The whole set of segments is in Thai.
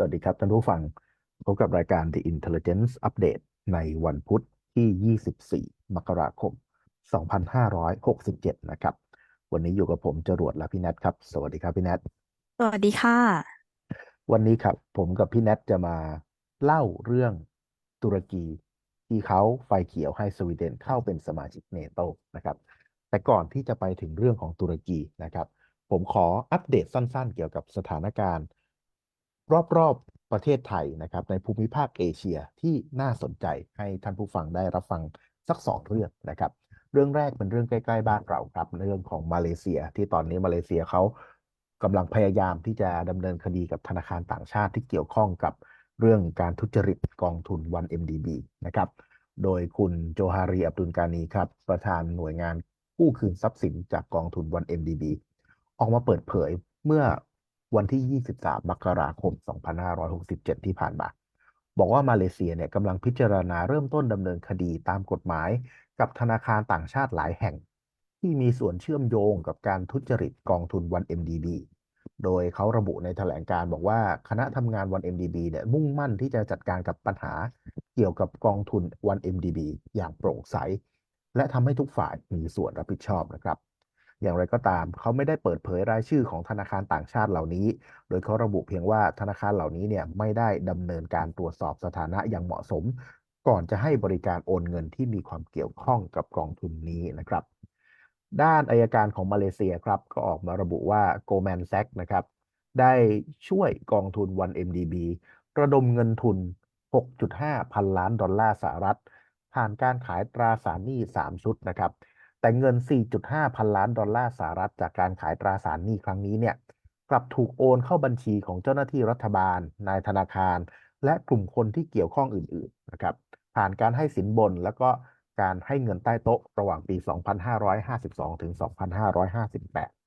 สวัสดีครับท่านผู้ฟัง พบกับรายการ The Intelligence Update ในวันพุธที่ 24 มกราคม 2567 นะครับ วันนี้อยู่กับผมจรวดและพี่แนทครับ สวัสดีครับพี่แนทสวัสดีค่ะ วันนี้ครับ ผมกับพี่แนทจะมาเล่าเรื่องตุรกีที่เขาไฟเขียวให้สวีเดนเข้าเป็นสมาชิกเนโตนะครับ แต่ก่อนที่จะไปถึงเรื่องของตุรกีนะครับ ผมขออัปเดตสั้นๆ เกี่ยวกับสถานการณ์ รอบๆประเทศไทยนะครับในภูมิภาคเอเชียที่น่าสนใจให้ท่านผู้ฟังได้รับฟังสักสองเรื่องนะครับ เรื่องแรกเป็นเรื่องใกล้ ๆ บ้านเราครับเรื่องของมาเลเซีย ที่ตอนนี้มาเลเซียเขากำลังพยายามที่จะดำเนินคดีกับธนาคารต่างชาติที่เกี่ยวข้องกับเรื่องการทุจริตกองทุน 1MDB นะครับ โดยคุณโจฮารีอับดุลกานีครับ ประธานหน่วยงานกู้คืนทรัพย์สินจากกองทุน 1MDB ออกมาเปิดเผยเมื่อ วันที่ 23 มกราคม 2567 ที่ผ่านมา บอกว่ามาเลเซียเนี่ยกำลังพิจารณาเริ่มต้นดำเนินคดีตามกฎหมาย กับธนาคารต่างชาติหลายแห่ง ที่มีส่วนเชื่อมโยงกับการทุจริตกองทุน 1MDB โดยเขาระบุในแถลงการบอกว่าคณะทำงาน 1MDB เนี่ยมุ่งมั่นที่จะจัดการกับปัญหาเกี่ยวกับกองทุน 1MDB อย่างโปร่งใส และทำให้ทุกฝ่ายมีส่วนรับผิดชอบนะครับ อย่างไรก็ตาม เขาไม่ได้เปิดเผยรายชื่อของธนาคารต่างชาติเหล่านี้ โดยเขาระบุเพียงว่าธนาคารเหล่านี้เนี่ยไม่ได้ดำเนินการตรวจสอบสถานะอย่างเหมาะสม ก่อนจะให้บริการโอนเงินที่มีความเกี่ยวข้องกับกองทุนนี้นะครับ ด้านอายการของมาเลเซียครับก็ออกมาระบุว่า Goldman Sachs นะครับได้ช่วยกองทุน 1MDB ระดมเงินทุน 6.5 พันล้านดอลลาร์สหรัฐ ผ่านการขายตราสารหนี้ 3 ชุดนะครับ แต่เงิน 4.5 พันล้านดอลลาร์สหรัฐจากการขายตราสารหนี้ครั้งนี้เนี่ยกลับถูกโอนเข้าบัญชีของเจ้าหน้าที่รัฐบาล นายธนาคาร และกลุ่มคนที่เกี่ยวข้องอื่นๆนะครับผ่านการให้สินบนแล้วก็การให้เงินใต้โต๊ะระหว่างปี 2552 ถึง 2558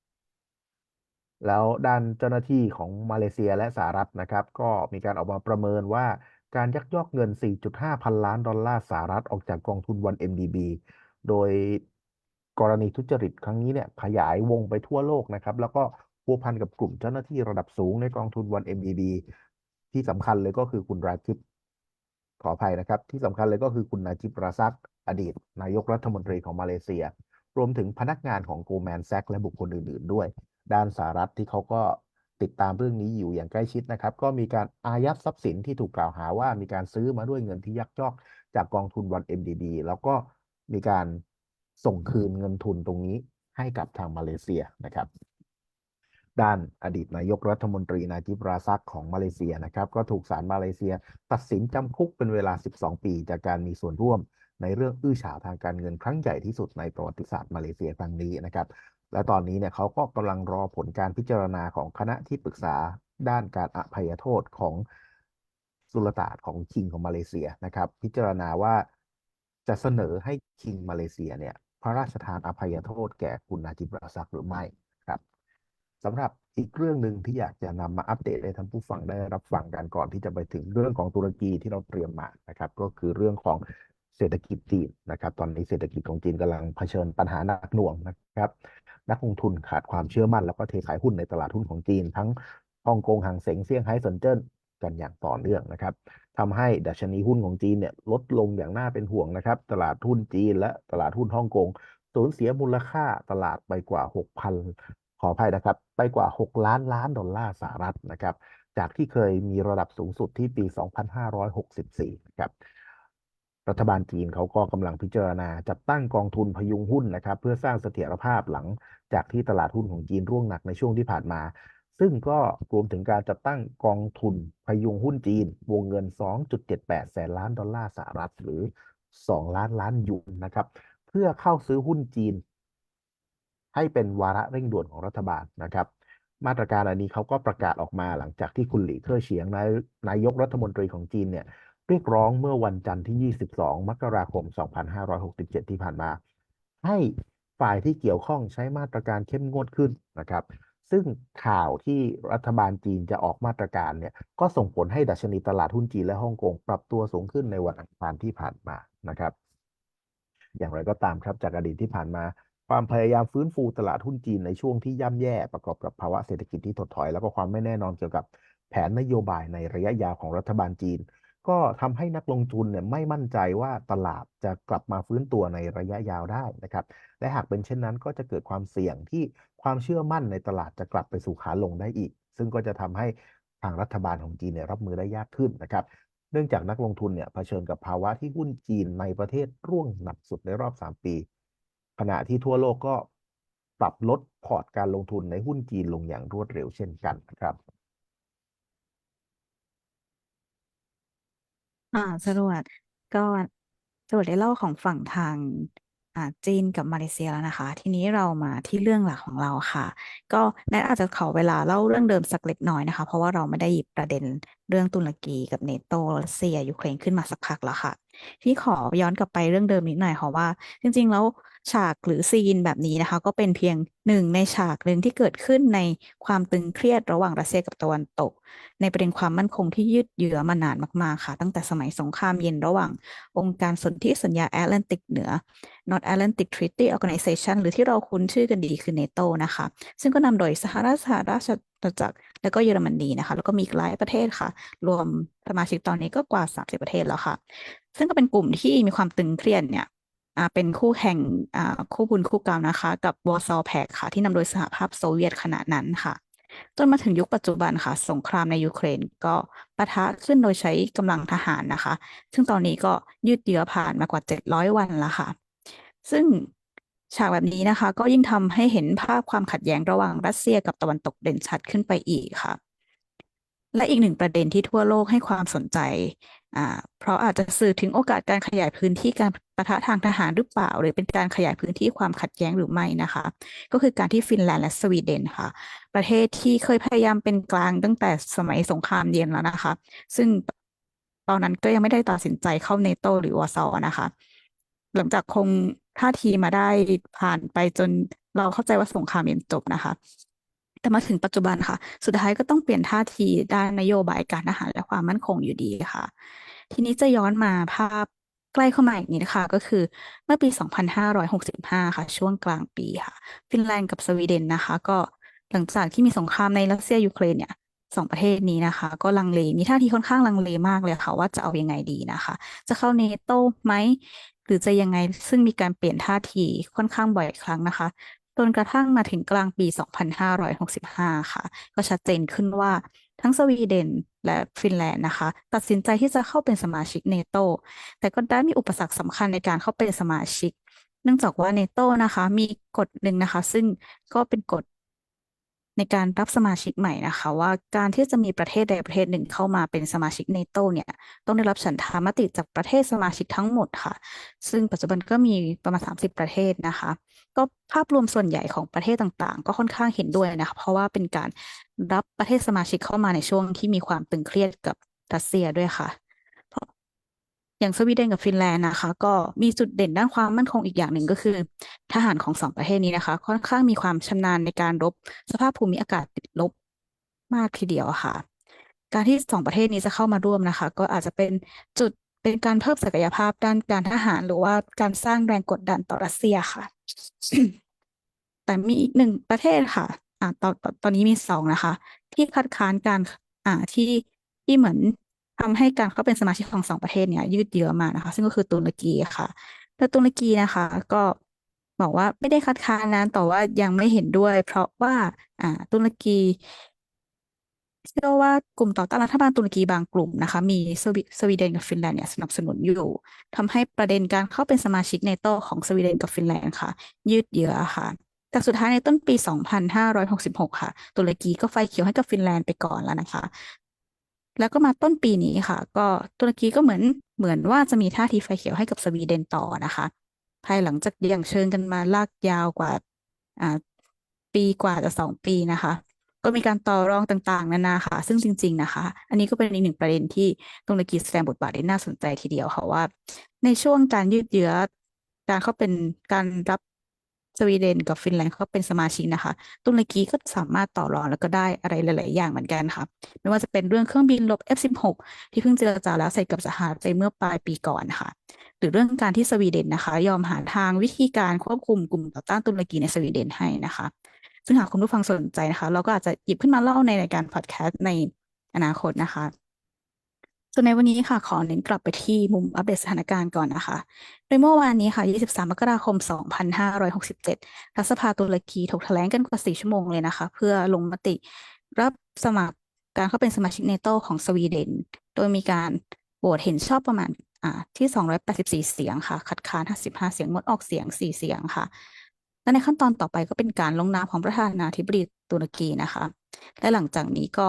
แล้วด้านเจ้าหน้าที่ของมาเลเซียและสหรัฐนะครับ ก็มีการออกมาประเมินว่าการยักยอกเงิน 4.5 พันล้านดอลลาร์สหรัฐออกจากกองทุน 1MDB โดย กรณีทุจริตครั้งนี้เนี่ยขยายวงไปทั่วโลกนะครับ แล้วก็พัวพันกับกลุ่มเจ้าหน้าที่ระดับสูงในกองทุนวัน MDB ที่สำคัญเลยก็คือคุณราจิบขออภัยนะครับ ที่สำคัญเลยก็คือคุณนาจิบราซัก อดีต นายกรัฐมนตรีของมาเลเซีย รวมถึงพนักงานของโกลแมนแซกและบุคคลอื่น ๆ ด้วย ด้านสหรัฐที่เขาก็ติดตามเรื่องนี้อยู่อย่างใกล้ชิดนะครับ ก็มีการอายัดทรัพย์สินที่ถูกกล่าวหาว่ามีการซื้อมาด้วยเงินที่ยักยอกจากกองทุนวัน MDB แล้วก็มีการ ส่งคืนเงินทุนตรงนี้ให้กับทางมาเลเซียนะครับ ด้านอดีตนายกรัฐมนตรีนาจิบราซักของมาเลเซียนะครับ ก็ถูกศาลมาเลเซีย ตัดสินจำคุกเป็นเวลา 12 ปี จากการมีส่วนร่วมในเรื่องอื้อฉาวทางการเงินครั้งใหญ่ที่สุดในประวัติศาสตร์มาเลเซียครั้งนี้นะครับ และตอนนี้เนี่ยเขาก็กำลังรอผลการพิจารณาของคณะที่ปรึกษาด้านการอภัยโทษของสุลต่านของคิงของมาเลเซียนะครับ พิจารณาว่า จะเสนอให้คิงมาเลเซียเนี่ย พระราชทานอภัยโทษแก่คุณนาจิบราซักหรือไม่ครับสำหรับอีกเรื่องหนึ่งที่อยากจะนำมาอัปเดตให้ท่านผู้ฟังได้รับฟังกันก่อนที่จะไปถึงเรื่องของตุรกีที่เราเตรียมมานะครับ ก็คือเรื่องของเศรษฐกิจจีนนะครับ ตอนนี้เศรษฐกิจของจีนกำลังเผชิญปัญหาหนักหน่วงนะครับ นักลงทุนขาดความเชื่อมั่น แล้วก็เทขายหุ้นในตลาดหุ้นของจีน ทั้งฮ่องกงหางเสงเซี่ยงไฮ้เซินเจิ้นกันอย่างต่อเนื่องนะครับ ทำให้ดัชนีหุ้นของจีนเนี่ยลดลงอย่างน่าเป็นห่วงนะครับ ตลาดหุ้นจีนและตลาดหุ้นฮ่องกงสูญเสียมูลค่าตลาดไปกว่า 6,000 ขออภัยนะครับ ไปกว่า 6 ล้านล้านดอลลาร์สหรัฐนะครับ จากที่เคยมีระดับสูงสุดที่ปี 2564 นะครับรัฐบาลจีนเขาก็กำลังพิจารณาจัดตั้งกองทุนพยุงหุ้นนะครับ เพื่อสร้างเสถียรภาพหลังจากที่ตลาดหุ้นของจีนร่วงหนักในช่วงที่ผ่านมา ซึ่งก็รวมถึงการจัดตั้งกองทุนพยุงหุ้นจีน วงเงิน 2.78 แสนล้านดอลลาร์สหรัฐหรือ 2 ล้านล้านยูนนะครับ เพื่อเข้าซื้อหุ้นจีน ให้เป็นวาระเร่งด่วนของรัฐบาลนะครับ มาตรการอันนี้เขาก็ประกาศออกมาหลังจากที่คุณหลี่เค่อเฉียงนายนายกรัฐมนตรีของจีนเนี่ยเรียกร้องเมื่อวันจันทร์ที่ 22 มกราคม 2567 ที่ผ่านมา ให้ฝ่ายที่เกี่ยวข้องใช้มาตรการเข้มงวดขึ้นนะครับ ซึ่งข่าวที่รัฐบาลจีนจะออกมาตรการเนี่ย ก็ส่งผลให้ดัชนีตลาดหุ้นจีนและฮ่องกงปรับตัวสูงขึ้นในวันอังคารที่ผ่านมานะครับ อย่างไรก็ตามครับจากอดีตที่ผ่านมา ความพยายามฟื้นฟูตลาดหุ้นจีนในช่วงที่ย่ำแย่ประกอบกับภาวะเศรษฐกิจที่ถดถอย แล้วก็ความไม่แน่นอนเกี่ยวกับแผนนโยบายในระยะยาวของรัฐบาลจีน ก็ทำให้นักลงทุนเนี่ยไม่มั่นใจว่าตลาดจะกลับมาฟื้นตัวในระยะยาวได้นะครับ และหากเป็นเช่นนั้นก็จะเกิดความเสี่ยงที่ความเชื่อมั่นในตลาดจะกลับไปสู่ขาลงได้อีก ซึ่งก็จะทำให้ทางรัฐบาลของจีนเนี่ยรับมือได้ยากขึ้นนะครับเนื่องจากนักลงทุนเนี่ยเผชิญกับภาวะที่หุ้นจีนในประเทศร่วงหนักสุดในรอบ 3 ปี ขณะที่ทั่วโลกก็ปรับลดพอร์ตการลงทุนในหุ้นจีนลงอย่างรวดเร็วเช่นกันนะครับ อ่าสรวจก็สรวจได้เล่าของฝั่งทางอ่าจีนกับมาเลเซียแล้วนะคะ ทีนี้เรามาที่เรื่องหลักของเราค่ะ ก็แนทอาจจะขอเวลาเล่าเรื่องเดิมสักเล็กน้อยนะคะ เพราะว่าเราไม่ได้หยิบประเด็นเรื่องตุรกีกับเนโตรัสเซียยูเครนขึ้นมาสักพักแล้วค่ะ ที่ขอย้อนกลับไปเรื่องเดิมนิดหน่อยค่ะว่า จริง ๆ แล้วฉากหรือซีนแบบนี้นะคะ ก็เป็นเพียงหนึ่งในฉากหนึ่งที่เกิดขึ้นในความตึงเครียดระหว่างรัสเซียกับตะวันตก ในประเด็นความมั่นคงที่ยืดเยื้อมานานมากๆค่ะ ตั้งแต่สมัยสงครามเย็นระหว่าง องค์การสนธิสัญญาแอตแลนติกเหนือ North Atlantic Treaty Organization หรือที่เราคุ้นชื่อกันดีคือ NATO นะคะ ซึ่งก็นำโดยสหรัฐสหราชอาณาจักรและก็เยอรมนีนะคะ แล้วก็มีหลายประเทศค่ะ รวมสมาชิกตอนนี้ก็กว่า 30 ประเทศแล้วค่ะ ซึ่งก็เป็นกลุ่มที่มีความตึงเครียดเนี่ยอ่าเป็นคู่แข่งอ่าคู่บุญคู่กรรมนะคะ กับวอร์ซอแพกค่ะ ที่นำโดยสหภาพโซเวียตขณะนั้นค่ะ จนมาถึงยุคปัจจุบันค่ะ สงครามในยูเครนก็ปะทะขึ้นโดยใช้กำลังทหารนะคะ ซึ่งตอนนี้ก็ยืดเยื้อผ่านมากว่า 700 วันแล้วค่ะ ซึ่งฉากแบบนี้นะคะ ก็ยิ่งทำให้เห็นภาพความขัดแย้งระหว่างรัสเซียกับตะวันตกเด่นชัดขึ้นไปอีกค่ะและอีกหนึ่งประเด็นที่ทั่วโลกให้ความสนใจ อ่าเพราะอาจจะสื่อถึงโอกาสการขยายพื้นที่การปะทะทางทหารหรือเปล่า หรือเป็นการขยายพื้นที่ความขัดแย้งหรือไม่นะคะ ก็คือการที่ฟินแลนด์และสวีเดนค่ะ ประเทศที่เคยพยายามเป็นกลางตั้งแต่สมัยสงครามเย็นแล้วนะคะ ซึ่งตอนนั้นก็ยังไม่ได้ตัดสินใจเข้าเนโตหรือวอซอนะคะ หลังจากคงท่าทีมาได้ผ่านไปจนเราเข้าใจว่าสงครามเย็นจบนะคะแต่มาถึงปัจจุบันค่ะ สุดท้ายก็ต้องเปลี่ยนท่าทีด้านนโยบายการทหารและความมั่นคงอยู่ดีค่ะ ทีนี้จะย้อนมาภาพใกล้เข้ามาอีกนิดนะคะก็คือเมื่อปี 2565 ค่ะ ช่วงกลางปีค่ะ ฟินแลนด์กับสวีเดนนะคะ ก็หลังจากที่มีสงครามในรัสเซียยูเครนเนี่ยสองประเทศนี้นะคะ ก็ลังเลมีท่าทีค่อนข้างลังเลมากเลยค่ะว่าจะเอาอยังไงดีนะคะ จะเข้าเนโตไหมหรือจะยังไงซึ่งมีการเปลี่ยนท่าทีค่อนข้างบ่อยครั้งนะคะจนกระทั่งมาถึงกลางปี 2565 ค่ะ ก็ชัดเจนขึ้นว่า ทั้งสวีเดนและฟินแลนด์นะคะ ตัดสินใจที่จะเข้าเป็นสมาชิกเนโตแต่ก็ได้มีอุปสรรคสำคัญในการเข้าเป็นสมาชิก เนื่องจากว่าเนโตนะคะ มีกฎหนึ่งนะคะ ซึ่งก็เป็นกฎ ในการรับสมาชิกใหม่นะคะ ว่าการที่จะมีประเทศใดประเทศหนึ่งเข้ามาเป็นสมาชิกเนโตเนี่ยต้องได้รับฉันทามติจากประเทศสมาชิกทั้งหมดค่ะ ซึ่งปัจจุบันก็มีประมาณ 30 ประเทศนะคะ ก็ภาพรวมส่วนใหญ่ของประเทศต่างๆ ก็ค่อนข้างเห็นด้วยนะคะเพราะว่าเป็นการรับประเทศสมาชิกเข้ามาในช่วงที่มีความตึงเครียดกับรัสเซียด้วยค่ะ อย่างสวีเดนกับฟินแลนด์นะคะ ก็มีจุดเด่นด้านความมั่นคงอีกอย่างหนึ่งก็คือ ทหารของสองประเทศนี้นะคะ ค่อนข้างมีความชำนาญในการรบสภาพภูมิอากาศติดลบมากทีเดียวค่ะ การที่สองประเทศนี้จะเข้ามาร่วมนะคะ ก็อาจจะเป็นจุดเป็นการเพิ่มศักยภาพด้านการทหาร หรือว่าการสร้างแรงกดดันต่อรัสเซียค่ะ แต่มีอีกหนึ่งประเทศค่ะ อ่าตอนตอนตอนนี้มีสองนะคะ ที่คัดค้านการอ่าที่ที่เหมือน ทำให้การเข้าเป็นสมาชิกของสองประเทศเนี่ย ยืดเยื้อมานะคะ ซึ่งก็คือตุรกีค่ะ แต่ตุรกีนะคะ ก็บอกว่าไม่ได้คัดค้านนะแต่ว่ายังไม่เห็นด้วย เพราะว่า อ่า ตุรกีเชื่อว่ากลุ่มต่อต้านรัฐบาลตุรกีบางกลุ่มนะคะ มีสวีสวีเดนกับฟินแลนด์เนี่ยสนับสนุนอยู่ทำให้ประเด็นการเข้าเป็นสมาชิกเนโตของสวีเดนกับฟินแลนด์ค่ะ ยืดเยื้อค่ะ แต่สุดท้ายในต้นปี 2566 ค่ะ ตุรกีก็ไฟเขียวให้กับฟินแลนด์ไปก่อนแล้วนะคะ แล้วก็มาต้นปีนี้ค่ะ ก็ตุรกีก็เหมือนเหมือนว่าจะมีท่าทีไฟเขียวให้กับสวีเดนต่อนะคะ ภายหลังจากเดี่ยงเชิญกันมาลากยาวกว่าอ่าปีกว่าจะสองปีนะคะ ก็มีการต่อรองต่างๆ นานาค่ะ ซึ่งจริง ๆนะคะ อันนี้ก็เป็นอีกหนึ่งประเด็นที่ตุรกีแสดงบทบาทได้น่าสนใจทีเดียวค่ะว่า ในช่วงการยืดเยื้อการเข้าเป็นการรับ สวีเดนกับฟินแลนด์เข้าเป็นสมาชิกนะคะ ตุรกีก็สามารถต่อรองแล้วก็ได้อะไรหลาย ๆ อย่างเหมือนกันค่ะ ไม่ว่าจะเป็นเรื่องเครื่องบินรบ F16 ที่เพิ่งเจรจาแล้วเสร็จกับสหรัฐไปเมื่อปลายปีก่อนค่ะ หรือเรื่องการที่สวีเดนนะคะ ยอมหาทางวิธีการควบคุมกลุ่มต่อต้านตุรกีในสวีเดนให้นะคะ ซึ่งหากคุณผู้ฟังสนใจนะคะ เราก็อาจจะหยิบขึ้นมาเล่าในรายการพอดแคสต์ในอนาคตนะคะ ส่วนในวันนี้ค่ะ ขอเน้นกลับไปที่มุมอัปเดตสถานการณ์ก่อนนะคะ โดยเมื่อวานนี้ค่ะ 23 มกราคม 2567 รัฐสภาตุรกีถกแถลงกันกว่า 4 ชั่วโมงเลยนะคะ เพื่อลงมติรับสมัครการเข้าเป็นสมาชิกเนโตของสวีเดน โดยมีการโหวตเห็นชอบประมาณอ่าที่ 284 เสียงค่ะ คัดค้าน 55 เสียง งดออกเสียง 4 เสียงค่ะ และในขั้นตอนต่อไปก็เป็นการลงนามของประธานาธิบดีตุรกีนะคะ และหลังจากนี้ก็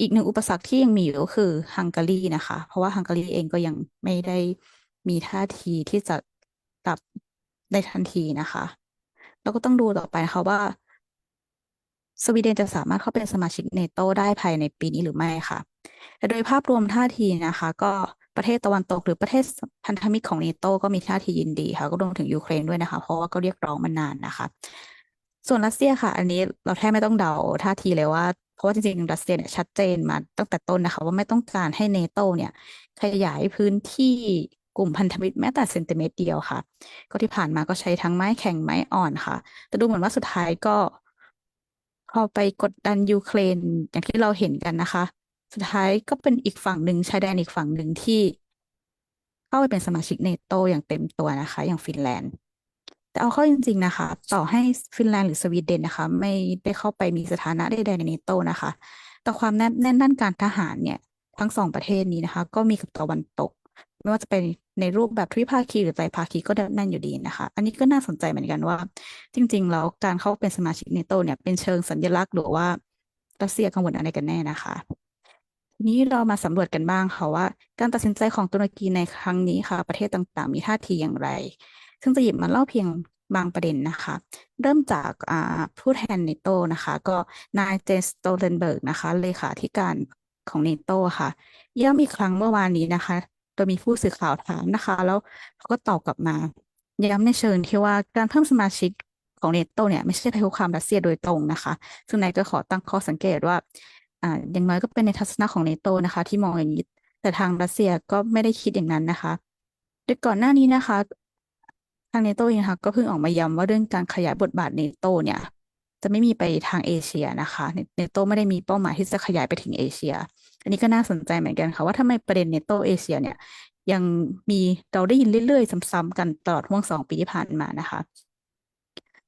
อีกหนึ่งอุปสรรคที่ยังมีอยู่ก็คือฮังการีนะคะ เพราะว่าฮังการีเองก็ยังไม่ได้มีท่าทีที่จะรับในทันทีนะคะ เราก็ต้องดูต่อไปนะคะว่า สวีเดนจะสามารถเข้าเป็นสมาชิกเนโตได้ภายในปีนี้หรือไม่ค่ะ แต่โดยภาพรวมท่าทีนะคะ ก็ประเทศตะวันตกหรือประเทศพันธมิตรของเนโตก็มีท่าทียินดีค่ะ ก็รวมถึงยูเครนด้วยนะคะ เพราะว่าก็เรียกร้องมานานนะคะ ส่วนรัสเซียค่ะ อันนี้เราแทบไม่ต้องเดาท่าทีเลยว่า เพราะว่าจริงๆรัสเซียเนี่ยชัดเจนมาตั้งแต่ต้นนะคะ ว่าไม่ต้องการให้เนโตเนี่ย ขยายพื้นที่กลุ่มพันธมิตรแม้แต่เซนติเมตรเดียวค่ะ ก็ที่ผ่านมาก็ใช้ทั้งไม้แข็งไม้อ่อนค่ะ แต่ดูเหมือนว่าสุดท้ายก็ พอไปกดดันยูเครนอย่างที่เราเห็นกันนะคะ สุดท้ายก็เป็นอีกฝั่งหนึ่งชายแดนอีกฝั่งหนึ่งที่ เข้าไปเป็นสมาชิกเนโตอย่างเต็มตัวนะคะ อย่างฟินแลนด์ แต่เอาเข้าจริง ๆ นะคะ ต่อให้ฟินแลนด์หรือสวีเดนนะคะ ไม่ได้เข้าไปมีสถานะใดๆในเนโตนะคะ แต่ความแน่นแน่นด้านการทหารเนี่ยทั้งสองประเทศนี้นะคะ ก็มีกับตะวันตก ไม่ว่าจะเป็นในรูปแบบทวิภาคีหรือไตรภาคีก็แน่นอยู่ดีนะคะ อันนี้ก็น่าสนใจเหมือนกันว่า จริง ๆ แล้วการเข้าเป็นสมาชิกเนโตเนี่ยเป็นเชิงสัญลักษณ์หรือว่ารัสเซียกังวลอะไรกันแน่นะคะทีนี้เรามาสำรวจกันบ้างค่ะว่า การตัดสินใจของตุรกีในครั้งนี้ค่ะ ประเทศต่างๆ มีท่าทีอย่างไร ซึ่งจะหยิบมาเล่าเพียงบางประเด็นนะคะ เริ่มจากผู้แทนเนโตนะคะ ก็นายเจนสโตเลนเบิร์กนะคะเลขาธิการของเนโตค่ะย้ำอีกครั้งเมื่อวานนี้นะคะ โดยมีผู้สื่อข่าวถามนะคะ แล้วเขาก็ตอบกลับมา ย้ำในเชิงที่ว่าการเพิ่มสมาชิกของเนโตเนี่ยไม่ใช่ภัยคุกคามรัสเซียโดยตรงนะคะ ซึ่งนายก็ขอตั้งข้อสังเกตว่าอ่าอย่างน้อยก็เป็นในทัศนะของเนโตนะคะ ที่มองอย่างนี้ แต่ทางรัสเซียก็ไม่ได้คิดอย่างนั้นนะคะโดยก่อนหน้านี้นะคะ ทางเนโตเองนะคะก็เพิ่งออกมาย้ำว่าเรื่องการขยายบทบาทเนโตเนี่ย จะไม่มีไปทางเอเชียนะคะเนโตไม่ได้มีเป้าหมายที่จะขยายไปถึงเอเชีย อันนี้ก็น่าสนใจเหมือนกันค่ะว่าทำไมประเด็นเนโตเอเชียเนี่ยยังมีเราได้ยินเรื่อยๆ ซ้ำๆกันตลอดห่วงสองปีที่ผ่านมานะคะ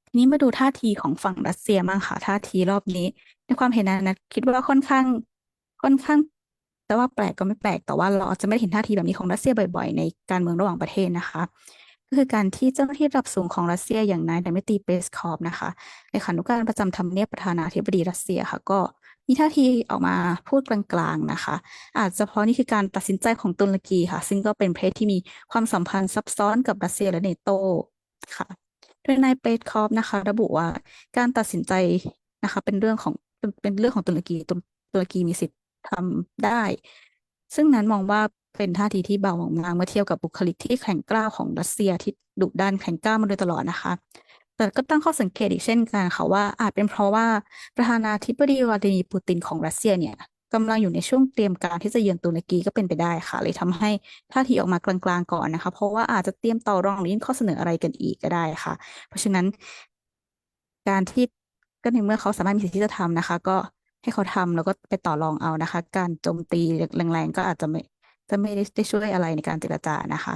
ทีนี้มาดูท่าทีของฝั่งรัสเซียบ้างค่ะท่าทีรอบนี้ ในความเห็นนะนะคิดว่าค่อนข้างค่อนข้าง แต่ว่าแปลกก็ไม่แปลกแต่ว่าเราจะไม่ได้เห็นท่าทีแบบนี้ของรัสเซียบ่อย ๆ ในการเมืองระหว่างประเทศนะคะ คือการที่เจ้าหน้าที่ระดับสูงของรัสเซียอย่างนายดมิตรีเปสคอฟนะคะเลขานุการประจำทำเนียบประธานาธิบดีรัสเซียค่ะก็มีท่าทีออกมาพูดกลางๆนะคะ อาจจะเพราะนี่คือการตัดสินใจของตุรกีค่ะ ซึ่งก็เป็นประเทศที่มีความสัมพันธ์ซับซ้อนกับรัสเซียและเนโตค่ะ โดยนายเปสคอฟนะคะ ระบุว่าการตัดสินใจนะคะ เป็นเรื่องของเป็นเรื่องของตุรกีตุรกีมีสิทธิ์ทำได้ ซึ่งนั้นมองว่า เป็นท่าทีที่เบามากเมื่อเทียบกับบุคลิกที่แข็งกร้าวของรัสเซียที่ดุดันแข็งกร้าวมาโดยตลอดนะคะ แต่ก็ตั้งข้อสังเกตอีกเช่นกันค่ะว่าอาจเป็นเพราะว่าประธานาธิบดีวลาดิมีร์ปูตินของรัสเซียเนี่ยกำลังอยู่ในช่วงเตรียมการที่จะเยือนตุรกีก็เป็นไปได้ค่ะ เลยทำให้ท่าทีออกมากลางๆก่อนนะคะ เพราะว่าอาจจะเตรียมต่อรองหรือยื่นข้อเสนออะไรกันอีกก็ได้ค่ะ เพราะฉะนั้น การที่ก็ในเมื่อเขาสามารถมีสิทธิ์ที่จะทำนะคะ ก็ให้เขาทำแล้วก็ไปต่อรองเอานะคะ การโจมตีแรงๆก็อาจจะไม่ จะไม่ได้ช่วยอะไรในการเจรจานะคะ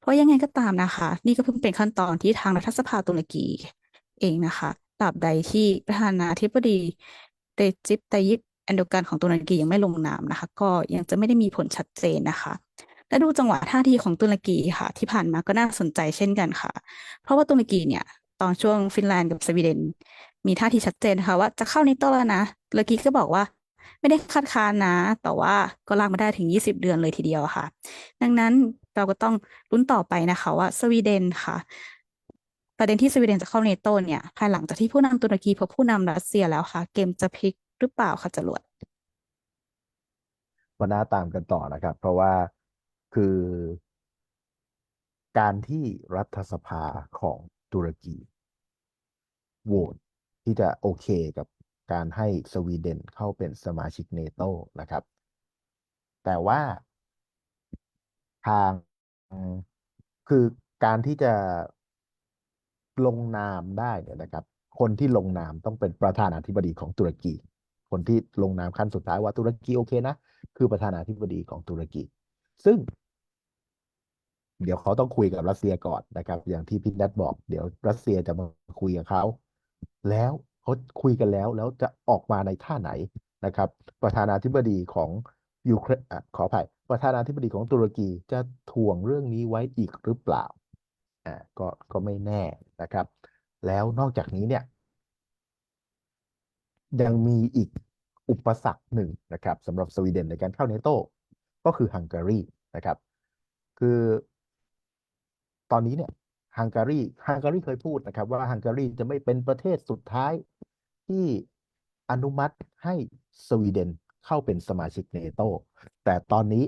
เพราะยังไงก็ตามนะคะ นี่ก็เพิ่งเป็นขั้นตอนที่ทางรัฐสภาตุรกีเองนะคะตราบใดที่ประธานาธิบดีเรจิปไตยิปแอนโดกันของตุรกียังไม่ลงนามนะคะ ก็ยังจะไม่ได้มีผลชัดเจนนะคะและดูจังหวะท่าทีของตุรกีค่ะ ที่ผ่านมาก็น่าสนใจเช่นกันค่ะ เพราะว่าตุรกีเนี่ย ตอนช่วงฟินแลนด์กับสวีเดน มีท่าทีชัดเจนนะคะว่าจะเข้าเนโตแล้วนะตุรกีก็บอกว่า ไม่ได้คัดค้านนะ แต่ว่าก็ลากมาได้ถึง 20 เดือนเลยทีเดียวค่ะ ดังนั้นเราก็ต้องลุ้นต่อไปนะคะว่าสวีเดนค่ะ ประเด็นที่สวีเดนจะเข้าเนโตเนี่ย ภายหลังจากที่ผู้นำตุรกีพบผู้นำรัสเซียแล้วค่ะ เกมจะพลิกหรือเปล่าคะจรวดวันหน้าตามกันต่อนะครับ เพราะว่าคือการที่รัฐสภาของตุรกีโหวตที่จะโอเคกับ การให้สวีเดนเข้าเป็นสมาชิกเนโตนะครับ แต่ว่าทางคือการที่จะลงนามได้เนี่ยนะครับ คนที่ลงนามต้องเป็นประธานาธิบดีของตุรกี คนที่ลงนามขั้นสุดท้ายว่าตุรกีโอเคนะ คือประธานาธิบดีของตุรกี ซึ่ง เดี๋ยวเขาต้องคุยกับรัสเซียก่อนนะครับ อย่างที่พี่นัทบอก เดี๋ยวรัสเซียจะมาคุยกับเขา แล้ว เขาคุยกันแล้วแล้วจะออกมาในท่าไหนนะครับ ประธานาธิบดีของยูเครนอขออภัยประธานาธิบดีของตุรกีจะทวงเรื่องนี้ไว้อีกหรือเปล่าอ่าก็ก็ไม่แน่นะครับ แล้วนอกจากนี้เนี่ย ยังมีอีกอุปสรรคหนึ่งนะครับสำหรับสวีเดนในการเข้าเนโตก็คือฮังการีนะครับ คือตอนนี้เนี่ยฮังการีฮังการีเคยพูดนะครับ ว่าฮังการีจะไม่เป็นประเทศสุดท้าย ที่อนุมัติให้สวีเดนเข้าเป็นสมาชิกเนโตแต่ตอนนี้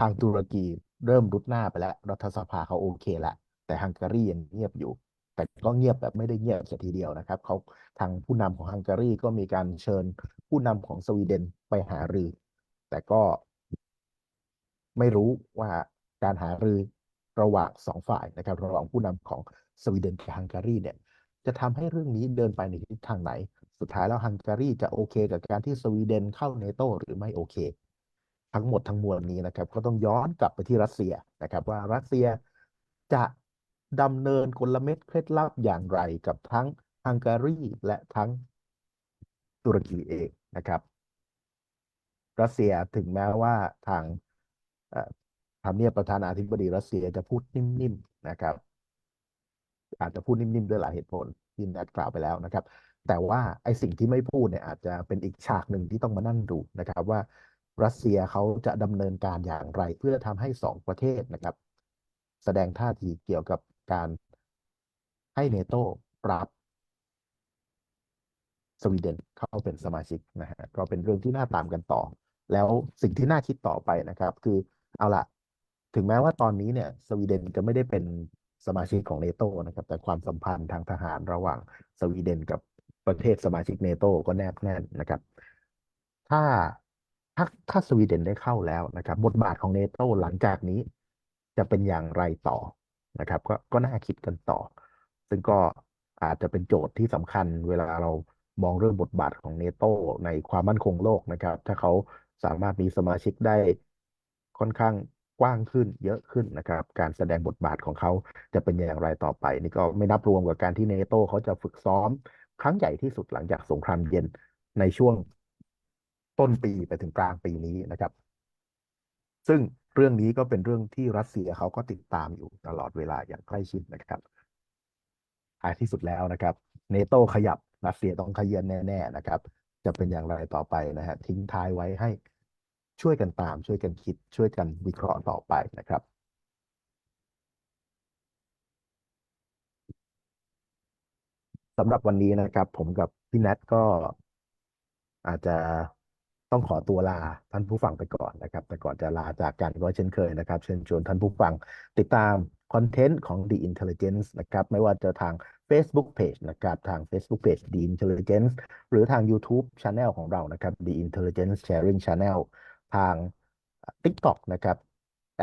ทางตุรกีเริ่มรุดหน้าไปแล้ว รัฐสภาเขาโอเคล้วแต่ฮังการียังเงียบอยู่ แต่ก็เงียบแบบไม่ได้เงียบเสียทีเดียวนะครับเขาทางผู้นำของฮังการีก็มีการเชิญผู้นำของสวีเดนไปหารือ แต่ก็ไม่รู้ว่าการหารือระหว่างสองฝ่ายนะครับ ระหว่างผู้นำของสวีเดนกับฮังการีเนี่ย จะทำให้เรื่องนี้เดินไปในทิศทางไหน สุดท้ายแล้วฮังการีจะโอเค กับการที่สวีเดนเข้าเนโตหรือไม่โอเค ทั้งหมดทั้งมวลนี้นะครับ ก็ต้องย้อนกลับไปที่รัสเซียนะครับ ว่ารัสเซียจะดำเนินกลเม็ดเคล็ดลับอย่างไรกับทั้งฮังการีและทั้งตุรกีเองนะครับ รัสเซียถึงแม้ว่าทางทำเนียบประธานาธิบดีรัสเซียจะพูดนิ่มๆนะครับ อาจจะพูดนิ่มๆด้วยหลายเหตุผลที่นัดกล่าวไปแล้วนะครับ แต่ว่าไอ้สิ่งที่ไม่พูดเนี่ยอาจจะเป็นอีกฉากหนึ่งที่ต้องมานั่งดูนะครับว่ารัสเซียเขาจะดำเนินการอย่างไร เพื่อทำให้สองประเทศนะครับ แสดงท่าทีเกี่ยวกับการให้เนโตรับสวีเดนเข้าเป็นสมาชิกนะฮะก็เป็นเรื่องที่น่าตามกันต่อ แล้วสิ่งที่น่าคิดต่อไปนะครับ คือเอาละถึงแม้ว่าตอนนี้เนี่ย สวีเดนจะไม่ได้เป็น สมาชิกของเนโตนะครับ แต่ความสัมพันธ์ทางทหารระหว่างสวีเดนกับประเทศสมาชิกเนโตก็แนบแน่นนะครับ ถ้าถ้าถ้าสวีเดนได้เข้าแล้วนะครับ บทบาทของเนโตหลังจากนี้จะเป็นอย่างไรต่อนะครับ ก็ก็น่าคิดกันต่อ ซึ่งก็อาจจะเป็นโจทย์ที่สำคัญเวลาเรามองเรื่องบทบาทของเนโตในความมั่นคงโลกนะครับ ถ้าเขาสามารถมีสมาชิกได้ค่อนข้าง กว้างขึ้นเยอะขึ้นนะครับ การแสดงบทบาทของเขาจะเป็นอย่างไรต่อไป นี่ก็ไม่นับรวมกับการที่เนโตเขาจะฝึกซ้อม ครั้งใหญ่ที่สุดหลังจากสงครามเย็นในช่วงต้นปีไปถึงกลางปีนี้นะครับ ซึ่งเรื่องนี้ก็เป็นเรื่องที่รัสเซียเขาก็ติดตามอยู่ตลอดเวลาอย่างใกล้ชิดนะครับท้ายที่สุดแล้วนะครับเนโตขยับรัสเซียต้องขยันแน่ ๆ นะครับ จะเป็นอย่างไรต่อไปนะฮะทิ้งท้ายไว้ให้ ช่วยกันตามช่วยกันคิดช่วยกันวิเคราะห์ต่อไปนะครับ สำหรับวันนี้นะครับ ผมกับพี่แนทก็อาจจะต้องขอตัวลาท่านผู้ฟังไปก่อนนะครับ แต่ก่อนจะลาจากกันก็เช่นเคยนะครับ เชิญชวนท่านผู้ฟังติดตามคอนเทนต์ของ The Intelligence นะครับ ไม่ว่าจะทาง Facebook Page นะครับ ทาง Facebook Page The Intelligence หรือทาง YouTube Channel ของเรานะครับ The Intelligence Sharing Channel ทาง TikTok นะครับ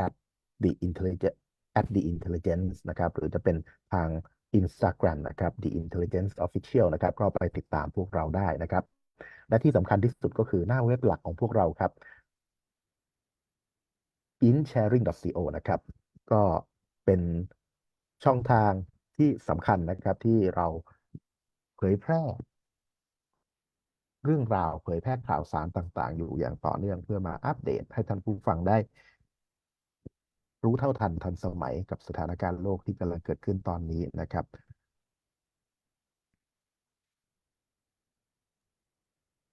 at The Intelligence at The Intelligence นะครับ หรือจะเป็นทาง Instagram นะครับ The Intelligence Official นะครับ ก็ไปติดตามพวกเราได้นะครับ และที่สำคัญที่สุดก็คือหน้าเว็บหลักของพวกเราครับ insharing.co นะครับ ก็เป็นช่องทางที่สำคัญนะครับที่เราเผยแพร่ เรื่องราวเผยแพร่ข่าวสารต่าง ๆ อยู่อย่างต่อเนื่องเพื่อมาอัปเดตให้ท่านผู้ฟังได้ รู้เท่าทันทันสมัยกับสถานการณ์โลกที่กำลังเกิดขึ้นตอนนี้นะครับ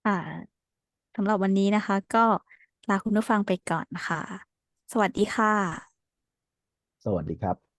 ค่ะสำหรับวันนี้นะคะ ก็ลาคุณผู้ฟังไปก่อนค่ะ สวัสดีค่ะ สวัสดีครับ